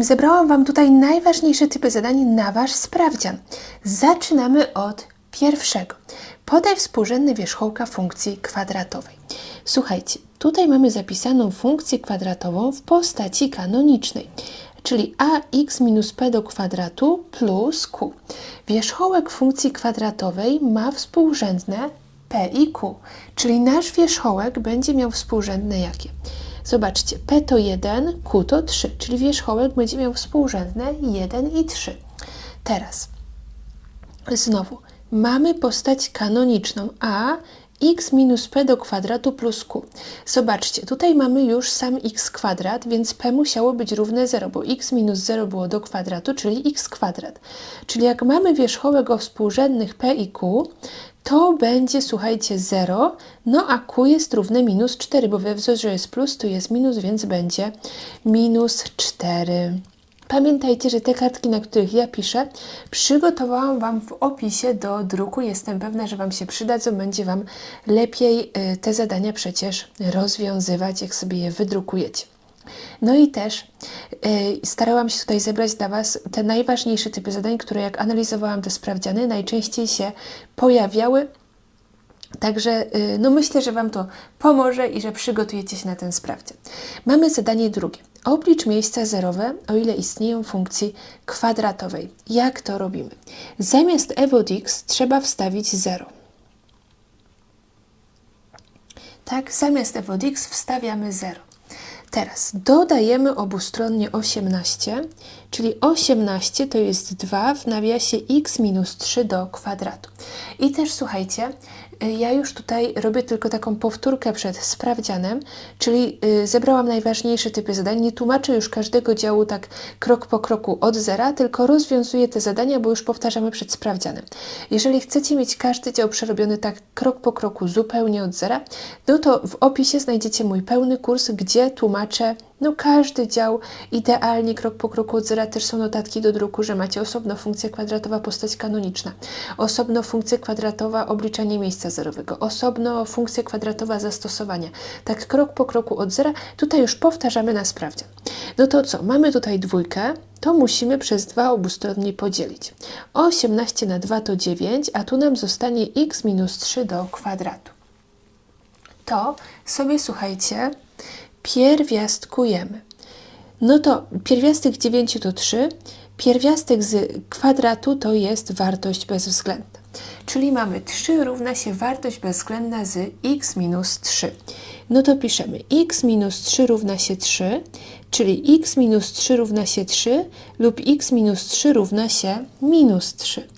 Zebrałam Wam tutaj najważniejsze typy zadań na Wasz sprawdzian. Zaczynamy od pierwszego. Podaj współrzędne wierzchołka funkcji kwadratowej. Słuchajcie, tutaj mamy zapisaną funkcję kwadratową w postaci kanonicznej, czyli ax minus p do kwadratu plus q. Wierzchołek funkcji kwadratowej ma współrzędne p i q, czyli nasz wierzchołek będzie miał współrzędne jakie? Zobaczcie, p to 1, q to 3, czyli wierzchołek będzie miał współrzędne 1 i 3. Teraz znowu mamy postać kanoniczną a x minus p do kwadratu plus q. Zobaczcie, tutaj mamy już sam x kwadrat, więc p musiało być równe 0, bo x minus 0 było do kwadratu, czyli x kwadrat. Czyli jak mamy wierzchołek o współrzędnych p i q, to będzie, słuchajcie, 0, no a q jest równe minus 4, bo we wzorze jest plus, tu jest minus, więc będzie minus 4. Pamiętajcie, że te kartki, na których ja piszę, przygotowałam Wam w opisie do druku. Jestem pewna, że Wam się przydadzą. Będzie Wam lepiej y, te zadania przecież rozwiązywać, jak sobie je wydrukujecie. No i też y, starałam się tutaj zebrać dla Was te najważniejsze typy zadań, które jak analizowałam te sprawdziany, najczęściej się pojawiały Także y, no myślę, że Wam to pomoże i że przygotujecie się na ten sprawdzian. Mamy zadanie drugie. Oblicz miejsca zerowe, o ile istnieją funkcji kwadratowej. Jak to robimy? Zamiast f od x trzeba wstawić 0. Tak, zamiast f od x wstawiamy 0. Teraz dodajemy obustronnie 18, czyli 18 to jest 2 w nawiasie x minus 3 do kwadratu. I też słuchajcie, ja już tutaj robię tylko taką powtórkę przed sprawdzianem, czyli y, zebrałam najważniejsze typy zadań. Nie tłumaczę już każdego działu tak krok po kroku od zera, tylko rozwiązuję te zadania, bo już powtarzamy przed sprawdzianem. Jeżeli chcecie mieć każdy dział przerobiony tak krok po kroku zupełnie od zera, no to w opisie znajdziecie mój pełny kurs, gdzie tłumaczę no każdy dział idealnie krok po kroku od zera też są notatki do druku, że macie osobno funkcja kwadratowa postać kanoniczna, osobno funkcja kwadratowa obliczanie miejsca zerowego, osobno funkcja kwadratowa zastosowania. Tak krok po kroku od zera, tutaj już powtarzamy na sprawdzian. No to co, mamy tutaj dwójkę, to musimy przez 2 obustronnie podzielić. 18 na 2 to 9, a tu nam zostanie x minus 3 do kwadratu. To sobie, słuchajcie, pierwiastkujemy. No to pierwiastek 9 to 3, pierwiastek z kwadratu to jest wartość bezwzględna. Czyli mamy 3 równa się wartość bezwzględna z x minus 3. No to piszemy x minus 3 równa się 3, czyli x minus 3 równa się 3 lub x minus 3 równa się minus 3.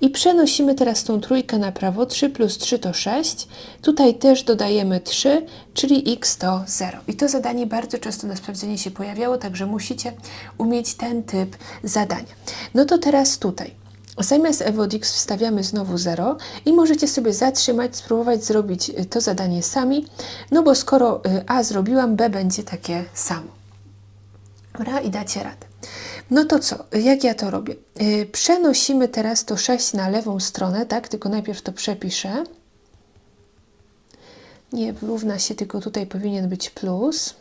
I przenosimy teraz tą trójkę na prawo, 3 plus 3 to 6. Tutaj też dodajemy 3, czyli x to 0. I to zadanie bardzo często na sprawdzenie się pojawiało, także musicie umieć ten typ zadania. No to teraz tutaj. Zamiast f od x wstawiamy znowu 0 i możecie sobie zatrzymać, spróbować zrobić y, to zadanie sami, no bo skoro y, a zrobiłam, b będzie takie samo. Dobra, i dacie radę. No to co, jak ja to robię? Yy, przenosimy teraz to 6 na lewą stronę, tak? Tylko najpierw to przepiszę. Nie równa się, tylko tutaj powinien być plus.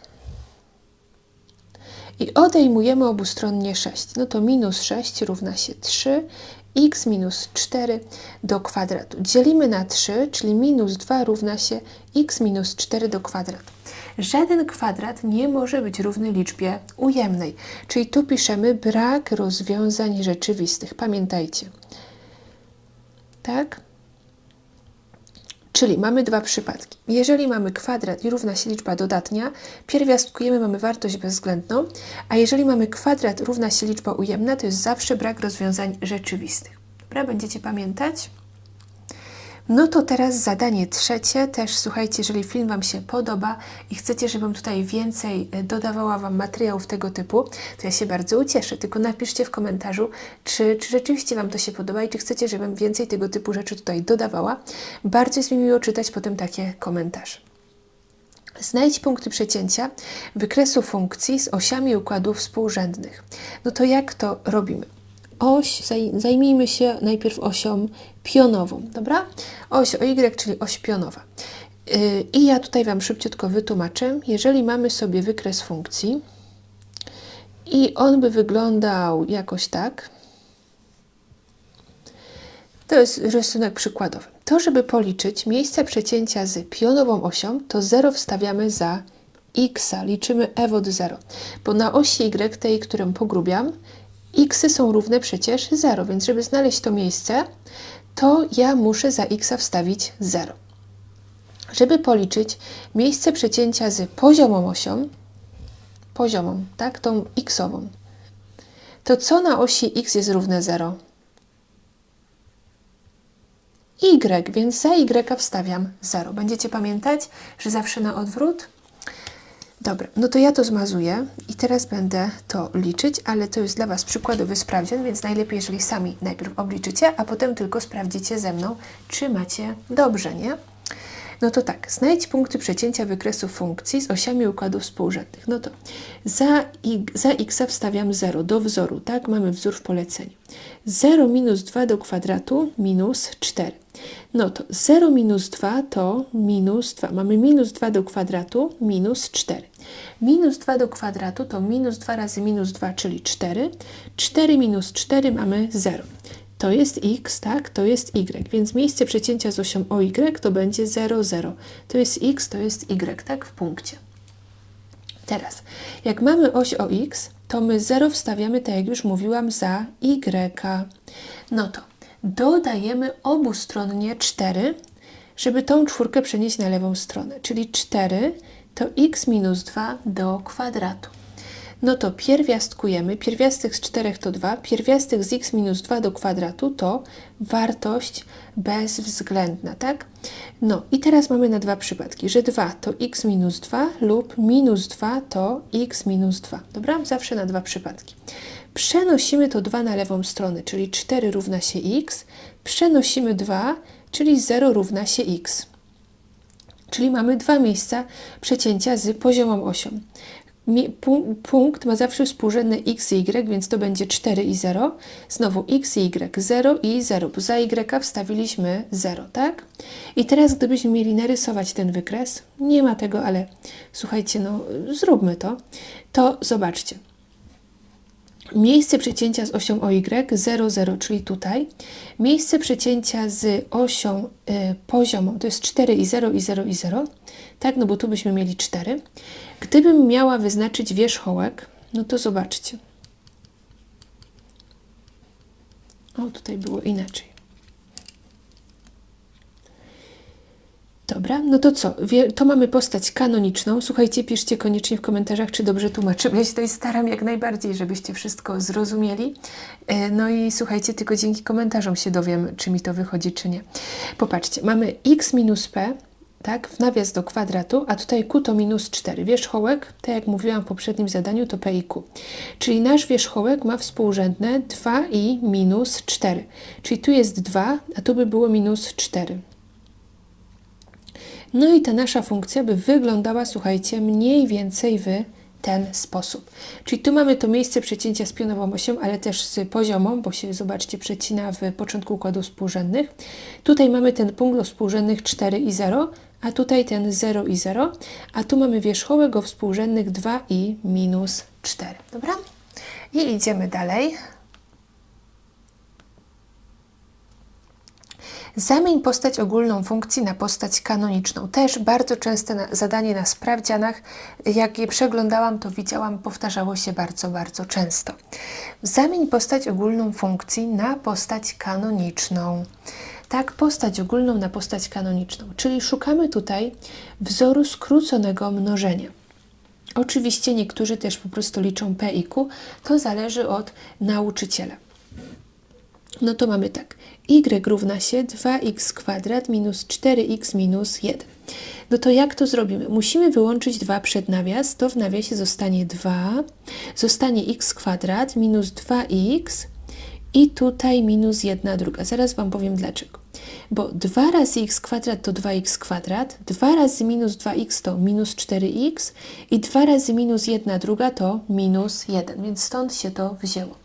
I odejmujemy obustronnie 6. No to minus 6 równa się 3 x minus 4 do kwadratu. Dzielimy na 3, czyli minus 2 równa się x minus 4 do kwadratu. Żaden kwadrat nie może być równy liczbie ujemnej, czyli tu piszemy brak rozwiązań rzeczywistych. Pamiętajcie. Tak? Czyli mamy dwa przypadki. Jeżeli mamy kwadrat i równa się liczba dodatnia, pierwiastkujemy, mamy wartość bezwzględną, a jeżeli mamy kwadrat równa się liczba ujemna, to jest zawsze brak rozwiązań rzeczywistych. Dobra, będziecie pamiętać? No to teraz zadanie trzecie. Też słuchajcie, jeżeli film Wam się podoba i chcecie, żebym tutaj więcej e, dodawała Wam materiałów tego typu, to ja się bardzo ucieszę. Tylko napiszcie w komentarzu, czy, czy rzeczywiście Wam to się podoba i czy chcecie, żebym więcej tego typu rzeczy tutaj dodawała. Bardzo jest mi miło czytać potem takie komentarze. Znajdź punkty przecięcia wykresu funkcji z osiami układów współrzędnych. No to jak to robimy? Oś, zajmijmy się najpierw osią pionową, dobra? Oś OY, czyli oś pionowa. Y, I ja tutaj Wam szybciutko wytłumaczę. Jeżeli mamy sobie wykres funkcji I on by wyglądał jakoś tak. To jest rysunek przykładowy. To, żeby policzyć miejsce przecięcia z pionową osią, to 0 wstawiamy za x, liczymy f od 0. Bo na osi y, tej, którą pogrubiam, x są równe przecież 0, więc żeby znaleźć to miejsce, to ja muszę za x wstawić 0. Żeby policzyć miejsce przecięcia z poziomą osią, poziomą, tak, tą xową, to co na osi x jest równe 0? y, więc za y wstawiam 0. Będziecie pamiętać, że zawsze na odwrót? Dobra, no to ja to zmazuję i teraz będę to liczyć, ale to jest dla Was przykładowy sprawdzian, więc najlepiej, jeżeli sami najpierw obliczycie, a potem tylko sprawdzicie ze mną, czy macie dobrze, nie? No to tak, znajdź punkty przecięcia wykresu funkcji z osiami układów współrzędnych. No to za, i, za x wstawiam 0 do wzoru, tak? Mamy wzór w poleceniu. 0 minus 2 do kwadratu minus 4. No to 0 minus 2 to minus 2. Mamy minus 2 do kwadratu minus 4. Minus 2 do kwadratu to minus 2 razy minus 2, czyli 4. 4 minus 4 mamy 0 to jest x, tak, to jest y, więc miejsce przecięcia z osią OY to będzie 0, 0. To jest x, to jest y, tak, w punkcie. Teraz, jak mamy oś OX, to my 0 wstawiamy, tak jak już mówiłam, za y. No to dodajemy obustronnie 4, żeby tą czwórkę przenieść na lewą stronę, czyli 4 to x minus 2 do kwadratu no to pierwiastkujemy. Pierwiastek z 4 to 2, pierwiastek z x minus 2 do kwadratu to wartość bezwzględna, tak? No i teraz mamy na dwa przypadki, że 2 to x minus 2 lub minus 2 to x minus 2. Dobra? Zawsze na dwa przypadki. Przenosimy to 2 na lewą stronę, czyli 4 równa się x. Przenosimy 2, czyli 0 równa się x. Czyli mamy dwa miejsca przecięcia z poziomą osią punkt ma zawsze współrzędne x i y, więc to będzie 4 i 0. Znowu x i y, 0 i 0, bo za y wstawiliśmy 0, tak? I teraz gdybyśmy mieli narysować ten wykres, nie ma tego, ale słuchajcie, no zróbmy to, to zobaczcie. Miejsce przecięcia z osią OY 0, 0, czyli tutaj. Miejsce przecięcia z osią y, poziomą to jest 4 i 0 i 0 i 0. Tak, no bo tu byśmy mieli 4. Gdybym miała wyznaczyć wierzchołek, no to zobaczcie. O, tutaj było inaczej. Dobra, no to co? To mamy postać kanoniczną. Słuchajcie, piszcie koniecznie w komentarzach, czy dobrze tłumaczę. Ja się tutaj staram jak najbardziej, żebyście wszystko zrozumieli. E, no i słuchajcie, tylko dzięki komentarzom się dowiem, czy mi to wychodzi, czy nie. Popatrzcie, mamy x minus p, tak, w nawias do kwadratu, a tutaj q to minus 4. Wierzchołek, tak jak mówiłam w poprzednim zadaniu, to p i q. Czyli nasz wierzchołek ma współrzędne 2 i minus 4. Czyli tu jest 2, a tu by było minus 4. No i ta nasza funkcja by wyglądała, słuchajcie, mniej więcej w ten sposób. Czyli tu mamy to miejsce przecięcia z pionową osią, ale też z poziomą, bo się, zobaczcie, przecina w początku układów współrzędnych. Tutaj mamy ten punkt o współrzędnych 4 i 0, a tutaj ten 0 i 0, a tu mamy wierzchołek o współrzędnych 2 i minus 4. Dobra? I idziemy dalej. Zamień postać ogólną funkcji na postać kanoniczną. Też bardzo częste na, zadanie na sprawdzianach. Jak je przeglądałam, to widziałam, powtarzało się bardzo, bardzo często. Zamień postać ogólną funkcji na postać kanoniczną. Tak, postać ogólną na postać kanoniczną. Czyli szukamy tutaj wzoru skróconego mnożenia. Oczywiście niektórzy też po prostu liczą P i Q. To zależy od nauczyciela. No to mamy tak y równa się 2x kwadrat minus 4x minus 1. No to jak to zrobimy? Musimy wyłączyć 2 przed nawias, to w nawiasie zostanie 2, zostanie x kwadrat minus 2x i tutaj minus 1 druga. Zaraz Wam powiem dlaczego. Bo 2 razy x kwadrat to 2x kwadrat, 2 razy minus 2x to minus 4x i 2 razy minus 1 druga to minus 1, więc stąd się to wzięło.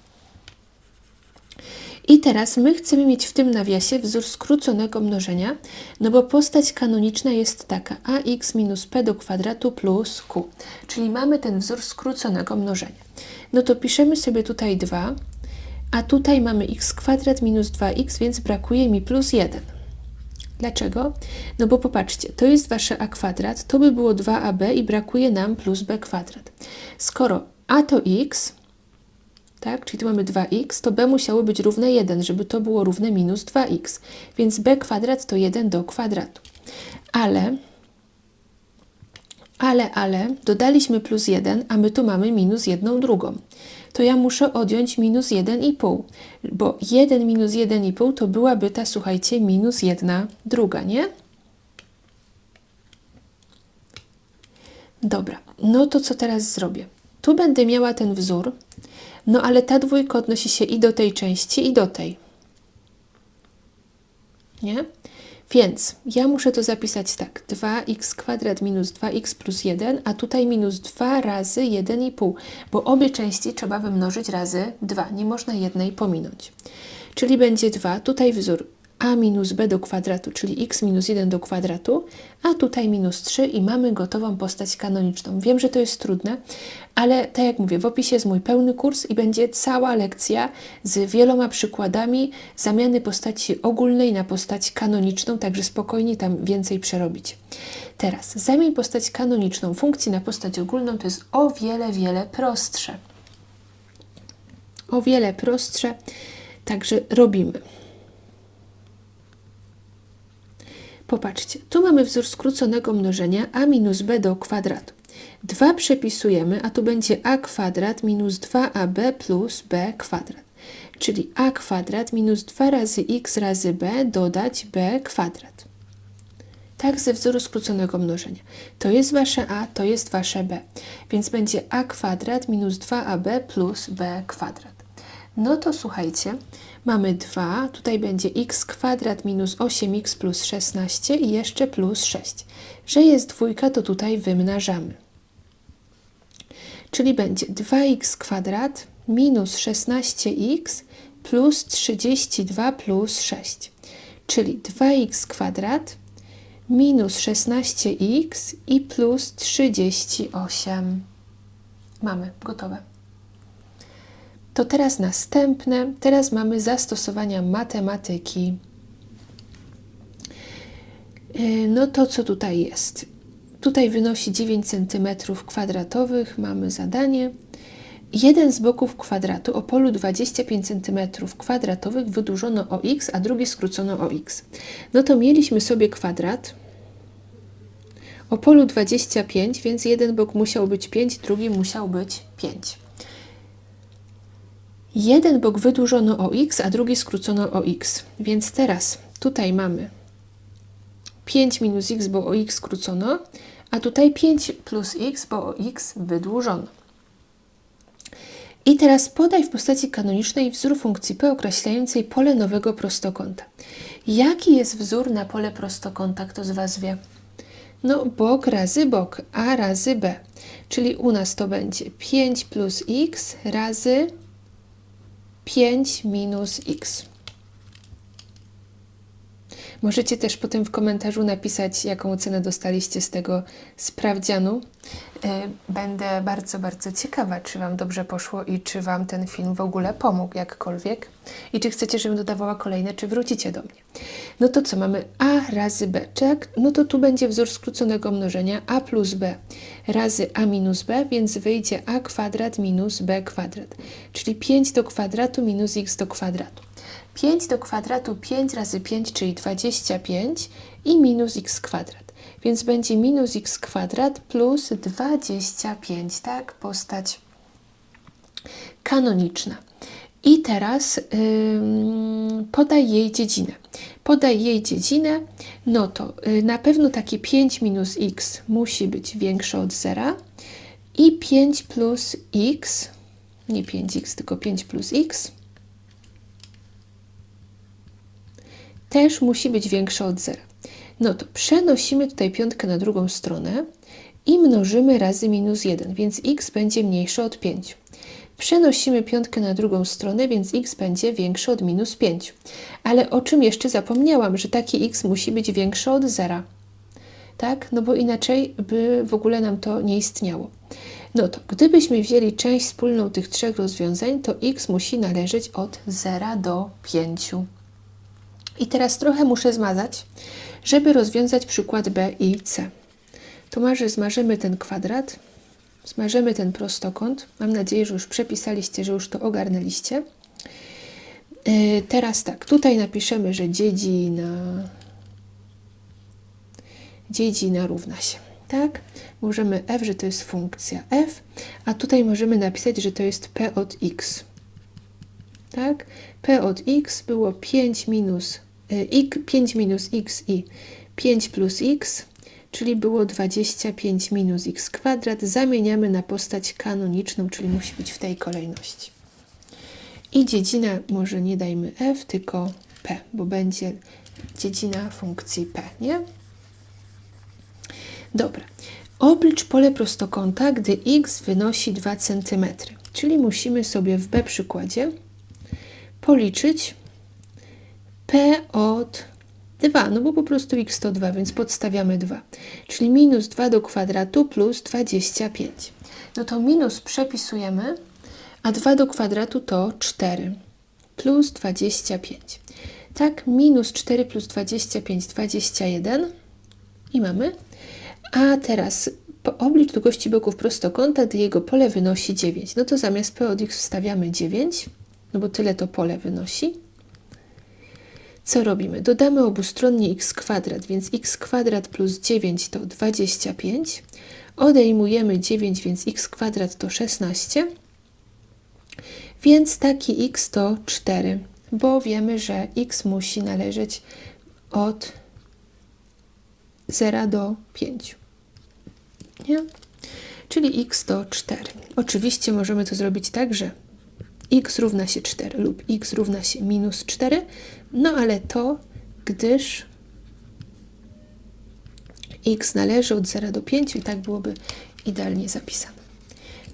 I teraz my chcemy mieć w tym nawiasie wzór skróconego mnożenia, no bo postać kanoniczna jest taka ax minus p do kwadratu plus q, czyli mamy ten wzór skróconego mnożenia. No to piszemy sobie tutaj 2, a tutaj mamy x kwadrat minus 2x, więc brakuje mi plus 1. Dlaczego? No bo popatrzcie, to jest wasze a kwadrat, to by było 2ab i brakuje nam plus b kwadrat. Skoro a to x, tak, czyli tu mamy 2x, to b musiało być równe 1, żeby to było równe minus 2x, więc b kwadrat to 1 do kwadratu. Ale, ale, ale, dodaliśmy plus 1, a my tu mamy minus 1 drugą. To ja muszę odjąć minus 1,5, bo 1 minus 1,5 to byłaby ta, słuchajcie, minus 1 druga, nie? Dobra, no to co teraz zrobię? Tu będę miała ten wzór, no ale ta dwójka odnosi się i do tej części, i do tej. Nie? Więc ja muszę to zapisać tak. 2x kwadrat minus 2x plus 1, a tutaj minus 2 razy 1,5, bo obie części trzeba wymnożyć razy 2. Nie można jednej pominąć. Czyli będzie 2, tutaj wzór a minus b do kwadratu, czyli x minus 1 do kwadratu, a tutaj minus 3 i mamy gotową postać kanoniczną. Wiem, że to jest trudne, ale tak jak mówię, w opisie jest mój pełny kurs i będzie cała lekcja z wieloma przykładami zamiany postaci ogólnej na postać kanoniczną, także spokojnie tam więcej przerobić. Teraz, zamień postać kanoniczną funkcji na postać ogólną to jest o wiele, wiele prostsze. O wiele prostsze, także robimy. Popatrzcie, tu mamy wzór skróconego mnożenia a minus b do kwadratu. 2 przepisujemy, a tu będzie a kwadrat minus 2ab plus b kwadrat. Czyli a kwadrat minus 2 razy x razy b dodać b kwadrat. Tak ze wzoru skróconego mnożenia. To jest wasze a, to jest wasze b. Więc będzie a kwadrat minus 2ab plus b kwadrat. No to słuchajcie, mamy 2, tutaj będzie x kwadrat minus 8x plus 16 i jeszcze plus 6. Że jest dwójka, to tutaj wymnażamy. Czyli będzie 2x kwadrat minus 16x plus 32 plus 6. Czyli 2x kwadrat minus 16x i plus 38. Mamy, gotowe. To teraz następne, teraz mamy zastosowania matematyki. E, no to co tutaj jest? Tutaj wynosi 9 cm kwadratowych, mamy zadanie. Jeden z boków kwadratu o polu 25 cm kwadratowych wydłużono o x, a drugi skrócono o x. No to mieliśmy sobie kwadrat o polu 25, więc jeden bok musiał być 5, drugi musiał być 5. Jeden bok wydłużono o x, a drugi skrócono o x. Więc teraz tutaj mamy 5 minus x, bo o x skrócono, a tutaj 5 plus x, bo o x wydłużono. I teraz podaj w postaci kanonicznej wzór funkcji p określającej pole nowego prostokąta. Jaki jest wzór na pole prostokąta? Kto z Was wie? No, bok razy bok, a razy b. Czyli u nas to będzie 5 plus x razy 5 minus x. Możecie też potem w komentarzu napisać, jaką ocenę dostaliście z tego sprawdzianu. E, będę bardzo, bardzo ciekawa, czy Wam dobrze poszło i czy Wam ten film w ogóle pomógł jakkolwiek. I czy chcecie, żebym dodawała kolejne, czy wrócicie do mnie. No to co, mamy a razy b, tak? No to tu będzie wzór skróconego mnożenia a plus b razy a minus b, więc wyjdzie a kwadrat minus b kwadrat. Czyli 5 do kwadratu minus x do kwadratu. 5 do kwadratu 5 razy 5, czyli 25 i minus x kwadrat. Więc będzie minus x kwadrat plus 25, tak? Postać kanoniczna. I teraz ym, podaj jej dziedzinę. Podaj jej dziedzinę, no to y, na pewno takie 5 minus x musi być większe od 0 i 5 plus x, nie 5x, tylko 5 plus x też musi być większa od zera. No to przenosimy tutaj piątkę na drugą stronę i mnożymy razy minus 1, więc x będzie mniejsze od 5. Przenosimy piątkę na drugą stronę, więc x będzie większe od minus 5. Ale o czym jeszcze zapomniałam, że taki x musi być większy od zera. Tak? No bo inaczej by w ogóle nam to nie istniało. No to gdybyśmy wzięli część wspólną tych trzech rozwiązań, to x musi należeć od 0 do 5. I teraz trochę muszę zmazać, żeby rozwiązać przykład b i c. To może zmażymy ten kwadrat, zmażymy ten prostokąt. Mam nadzieję, że już przepisaliście, że już to ogarnęliście. Yy, teraz tak, tutaj napiszemy, że dziedzina, dziedzina równa się. Tak? Możemy f, że to jest funkcja f, a tutaj możemy napisać, że to jest p od x. Tak? p od x było 5 minus, y, 5 minus x i 5 plus x, czyli było 25 minus x kwadrat. Zamieniamy na postać kanoniczną, czyli musi być w tej kolejności. I dziedzina może nie dajmy f, tylko p, bo będzie dziedzina funkcji p, nie? Dobra. Oblicz pole prostokąta, gdy x wynosi 2 cm. Czyli musimy sobie w b przykładzie policzyć p od 2, no bo po prostu x to 2, więc podstawiamy 2. Czyli minus 2 do kwadratu plus 25. No to minus przepisujemy, a 2 do kwadratu to 4 plus 25. Tak, minus 4 plus 25, 21 i mamy. A teraz po oblicz długości boków prostokąta, gdy jego pole wynosi 9. No to zamiast p od x wstawiamy 9, no bo tyle to pole wynosi. Co robimy? Dodamy obustronnie x kwadrat, więc x kwadrat plus 9 to 25. Odejmujemy 9, więc x kwadrat to 16. Więc taki x to 4, bo wiemy, że x musi należeć od 0 do 5. Nie? Czyli x to 4. Oczywiście możemy to zrobić tak, że x równa się 4 lub x równa się minus 4, no ale to, gdyż x należy od 0 do 5 i tak byłoby idealnie zapisane.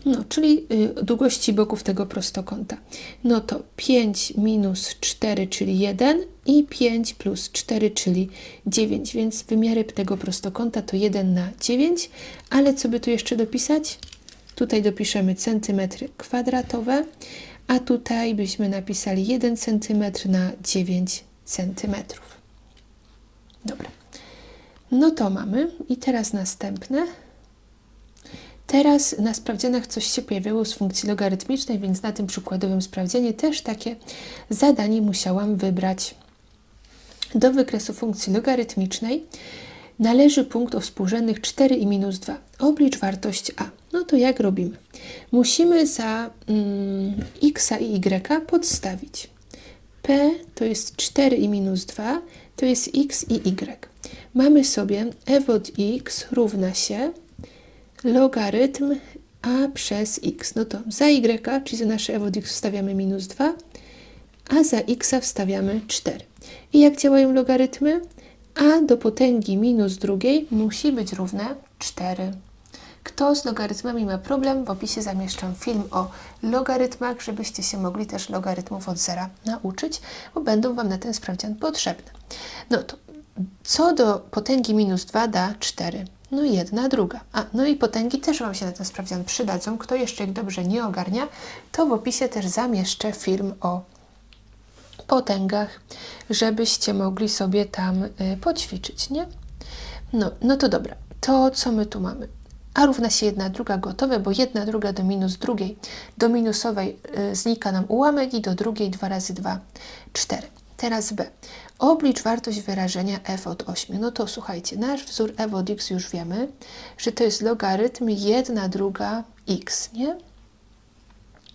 No, czyli y, długości boków tego prostokąta. No to 5 minus 4, czyli 1 i 5 plus 4, czyli 9, więc wymiary tego prostokąta to 1 na 9, ale co by tu jeszcze dopisać? Tutaj dopiszemy centymetry kwadratowe, a tutaj byśmy napisali 1 cm na 9 cm. Dobra. No to mamy. I teraz następne. Teraz na sprawdzianach coś się pojawiało z funkcji logarytmicznej, więc na tym przykładowym sprawdzianie też takie zadanie musiałam wybrać. Do wykresu funkcji logarytmicznej należy punkt o współrzędnych 4 i minus 2. Oblicz wartość a. No to jak robimy? Musimy za mm, x i y podstawić. p to jest 4 i minus 2, to jest x i y. Mamy sobie f od x równa się logarytm a przez x. No to za y, czyli za nasze f od x wstawiamy minus 2, a za x wstawiamy 4. I jak działają logarytmy? A do potęgi minus drugiej musi być równe 4. Kto z logarytmami ma problem, w opisie zamieszczam film o logarytmach, żebyście się mogli też logarytmów od zera nauczyć, bo będą Wam na ten sprawdzian potrzebne. No to co do potęgi minus 2 da 4? No jedna, druga. A, no i potęgi też Wam się na ten sprawdzian przydadzą. Kto jeszcze ich dobrze nie ogarnia, to w opisie też zamieszczę film o potęgach, żebyście mogli sobie tam y, poćwiczyć, nie? No, no to dobra. To, co my tu mamy? A równa się jedna druga gotowe, bo jedna druga do minus drugiej. Do minusowej y, znika nam ułamek i do drugiej 2 razy 2, 4. Teraz B. Oblicz wartość wyrażenia f od 8. No to słuchajcie, nasz wzór f od x już wiemy, że to jest logarytm 1 druga x, nie?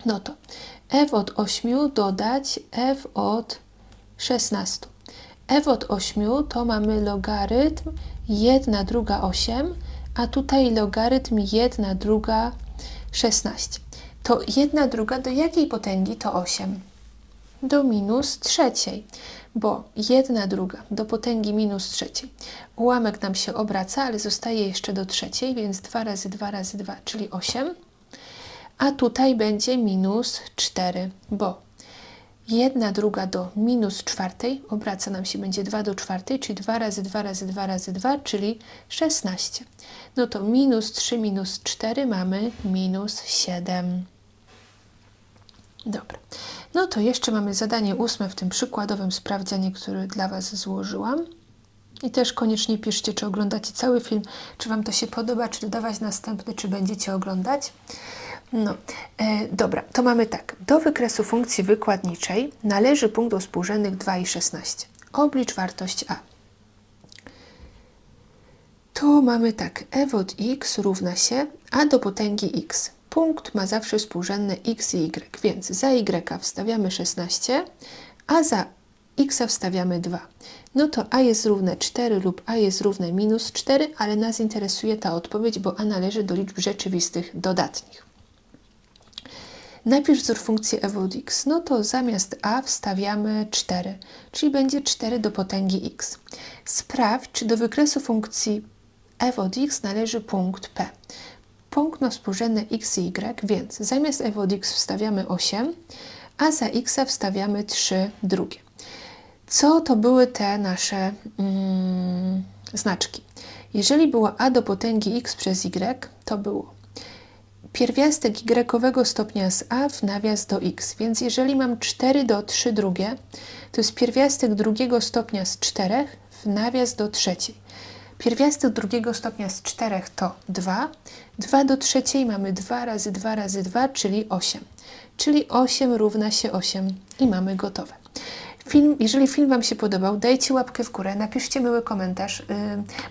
No to f od 8 dodać f od 16. f od 8 to mamy logarytm 1 druga 8, a tutaj logarytm 1 druga 16. To 1 druga do jakiej potęgi to 8? Do minus trzeciej, bo 1 druga do potęgi minus trzeciej. Ułamek nam się obraca, ale zostaje jeszcze do trzeciej, więc 2 razy 2 razy 2, czyli 8 a tutaj będzie minus 4, bo jedna druga do minus czwartej, obraca nam się, będzie 2 do czwartej, czyli 2 razy 2 razy 2 razy 2, czyli 16. No to minus 3 minus 4 mamy minus 7. Dobra. No to jeszcze mamy zadanie ósme w tym przykładowym sprawdzianie, który dla Was złożyłam. I też koniecznie piszcie, czy oglądacie cały film, czy Wam to się podoba, czy dodawać następny, czy będziecie oglądać. No, e, dobra, to mamy tak. Do wykresu funkcji wykładniczej należy punkt o współrzędnych 2 i 16. Oblicz wartość a. To mamy tak, f od x równa się a do potęgi x. Punkt ma zawsze współrzędne x i y, więc za y wstawiamy 16, a za x wstawiamy 2. No to a jest równe 4 lub a jest równe minus 4, ale nas interesuje ta odpowiedź, bo a należy do liczb rzeczywistych dodatnich. Napisz wzór funkcji f od x. No to zamiast a wstawiamy 4, czyli będzie 4 do potęgi x. Sprawdź, czy do wykresu funkcji f od x należy punkt p. Punkt ma współrzędne x i y, więc zamiast f od x wstawiamy 8, a za x wstawiamy 3 drugie. Co to były te nasze mm, znaczki? Jeżeli było a do potęgi x przez y, to było pierwiastek y stopnia z a w nawias do x. Więc jeżeli mam 4 do 3 drugie, to jest pierwiastek drugiego stopnia z 4 w nawias do trzeciej. Pierwiastek drugiego stopnia z 4 to 2. 2 do trzeciej mamy 2 razy 2 razy 2, czyli 8. Czyli 8 równa się 8 i mamy gotowe. Film, jeżeli film Wam się podobał, dajcie łapkę w górę, napiszcie miły komentarz. Yy,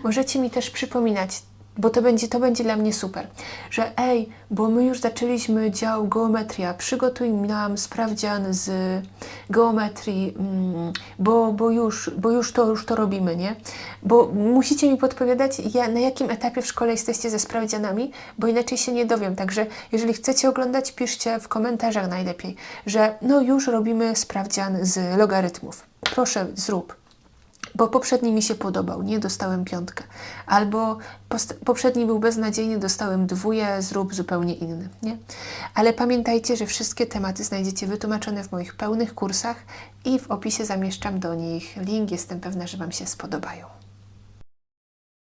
możecie mi też przypominać, bo to będzie, to będzie dla mnie super, że ej, bo my już zaczęliśmy dział geometria, przygotuj nam sprawdzian z geometrii, mm, bo, bo, już, bo już, to, już to robimy, nie? Bo musicie mi podpowiadać, ja, na jakim etapie w szkole jesteście ze sprawdzianami, bo inaczej się nie dowiem. Także jeżeli chcecie oglądać, piszcie w komentarzach najlepiej, że no już robimy sprawdzian z logarytmów. Proszę, zrób bo poprzedni mi się podobał, nie dostałem piątkę. Albo poprzedni był beznadziejny, dostałem dwóje, zrób zupełnie inny. Nie? Ale pamiętajcie, że wszystkie tematy znajdziecie wytłumaczone w moich pełnych kursach i w opisie zamieszczam do nich link. Jestem pewna, że Wam się spodobają.